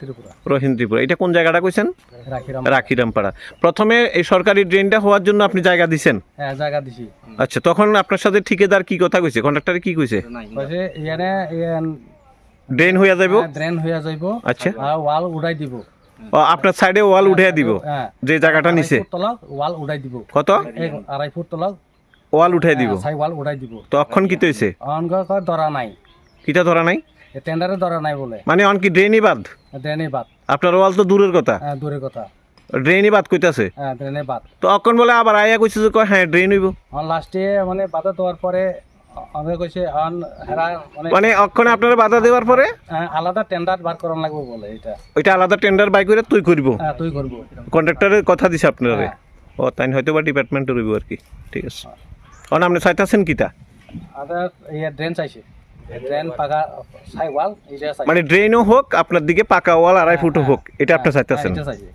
ত্রিপুরা ত্রিপুরা এটা কোন জায়গাটা কইছেন? রাখিরাম রাখিরামপাড়া। প্রথমে এই সরকারি ড্রেনটা হওয়ার জন্য আপনি জায়গা দিছেন? হ্যাঁ জায়গা দিছি। আচ্ছা তখন আপনার সাথে ঠিকাদার কি কথা কইছে? কন্ট্রাক্টরে কি কইছে? কইছে ইয়ানে ড্রেন হইয়া যাইব? ড্রেন হইয়া যাইব। আচ্ছা। আর ওয়াল উড়াই দিব। আপনার সাইডে ওয়াল উঠে দিব হ্যাঁ যে জায়গাটা তলক ওয়াল উড়াই দিব। কত? আড়াই ফুট তলক ওয়াল উঠে দিব? সাই ওয়াল উড়াই দিব। তো অক্ষণ কি তৈছে? ধরা নাই। কিটা ধরা নাই? টেন্ডারে ধরা নাই বলে। মানে অন কি ড্রেনই বাদ ড্রেনে বাদ আপনার ওয়াল তো দূরের কথা। হ্যাঁ দূরের কথা। ড্রেনই বাদ কইতাছে? হ্যাঁ ড্রেনে বাদ তো অক্ষণ বলে আবার আয়া কইছে যে কয় হ্যাঁ ড্রেন হইব। লাস্টে মানে বাধা দেওয়ার পরে আমাকে কইছে অন হেরা মানে মানে অক্ষণে আপনারা বাধা দেওয়ার পরে? হ্যাঁ, আলাদা টেন্ডার বার করান লাগবে বলে এটা ওইটা আলাদা টেন্ডার বাই করে তুই করব? হ্যাঁ তুই করব। কন্ট্রাক্টরের কথা দিছে আপনারা হ্যাঁ। ও তাই হয়তো বা ডিপার্টমেন্টে রইব আর কি। ঠিক আছে। অন আপনি চাইতাছেন কিটা আদার ইয়ে ড্রেন চাইছে। ড্রেন পাকা মানে ড্রেনও হোক আপনার দিকে পাকা ওয়াল আড়াই ফুটও হোক এটা আপনার হ্যাঁ, চাইতেছেন। চাইছে।